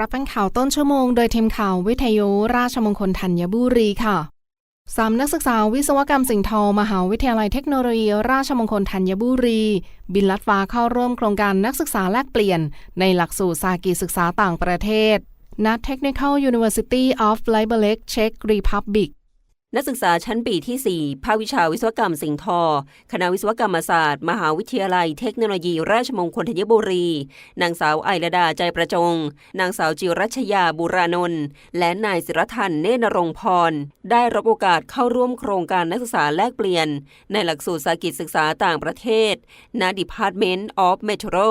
รับฟังข่าวต้นชั่วโมงโดยทีมข่าววิทยุราชมงคลธัญบุรีค่ะสามนักศึกษาวิศวกรรมสิ่งทอ มหาวิทยาลัยเทคโนโลยี ราชมงคลธัญบุรี บินลัดฟ้าเข้าร่วมโครงการนักศึกษาแลกเปลี่ยน ในหลักสูตรสากีศึกษาต่างประเทศณ Technical University of Liberec Czech Republic นักศึกษาชั้นปีที่ 4 ภาควิชาวิศวกรรมสิ่งทอ คณะวิศวกรรมศาสตร์ มหาวิทยาลัยเทคโนโลยี ราชมงคลธัญบุรี นางสาวไอระดาใจประจง นางสาวจิรัชยาบุรานนท์ และนายศิรทันเนตรนรงพร ได้รับโอกาสเข้าร่วมโครงการนักศึกษาแลกเปลี่ยน ในหลักสูตรสากิจศึกษาต่างประเทศณ Department of Metro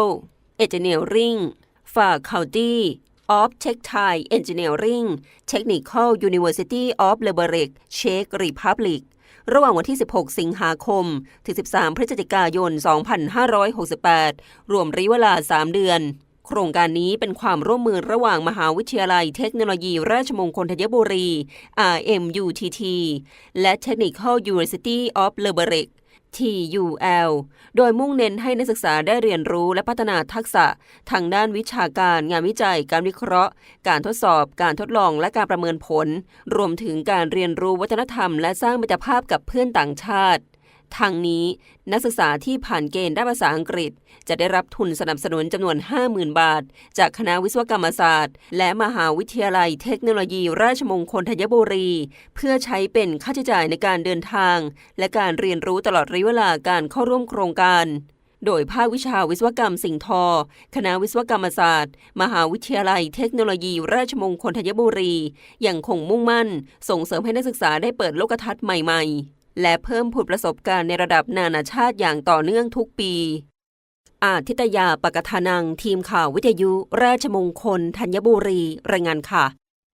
Engineering ฝ่า County of Textile Engineering Technical University of Liberec Czech Republic ระหว่างวันที่ 16 สิงหาคม ถึง 13 พฤศจิกายน 2568 รวมระยะเวลา 3 เดือน โครงการนี้เป็นความร่วมมือระหว่างมหาวิทยาลัยเทคโนโลยีราชมงคลธัญบุรี RMUTT และ Technical University of Liberec TUL โดยมุ่งเน้นให้นักศึกษาได้เรียนรู้และพัฒนาทักษะ ทางด้านวิชาการ งานวิจัย การวิเคราะห์ การทดสอบ การทดลอง และการประเมินผล รวมถึงการเรียนรู้วัฒนธรรม และสร้างมิตรภาพกับเพื่อนต่างชาติ ทางนี้นักศึกษาที่ผ่านเกณฑ์ด้านภาษาอังกฤษ จะได้รับทุนสนับสนุนจำนวน 50,000 บาท จากคณะวิศวกรรมศาสตร์ และมหาวิทยาลัยเทคโนโลยี ราชมงคลธัญบุรี เพื่อใช้เป็นค่าใช้จ่ายในการเดินทาง และการเรียนรู้ตลอดระยะเวลาการเข้าร่วมโครงการโดยภาควิชาวิศวกรรมสิ่งทอ คณะวิศวกรรมศาสตร์ มหาวิทยาลัยเทคโนโลยี ราชมงคลธัญบุรี ยังคงมุ่งมั่น ส่งเสริมให้นักศึกษาได้เปิดโลกทัศน์ใหม่ ๆ และเพิ่มผลประสบการณ์ในระดับนานาชาติอย่างต่อเนื่องทุกปี อาทิตยาปกทานังทีมข่าววิทยุ ราชมงคล ธัญบุรี รายงานค่ะ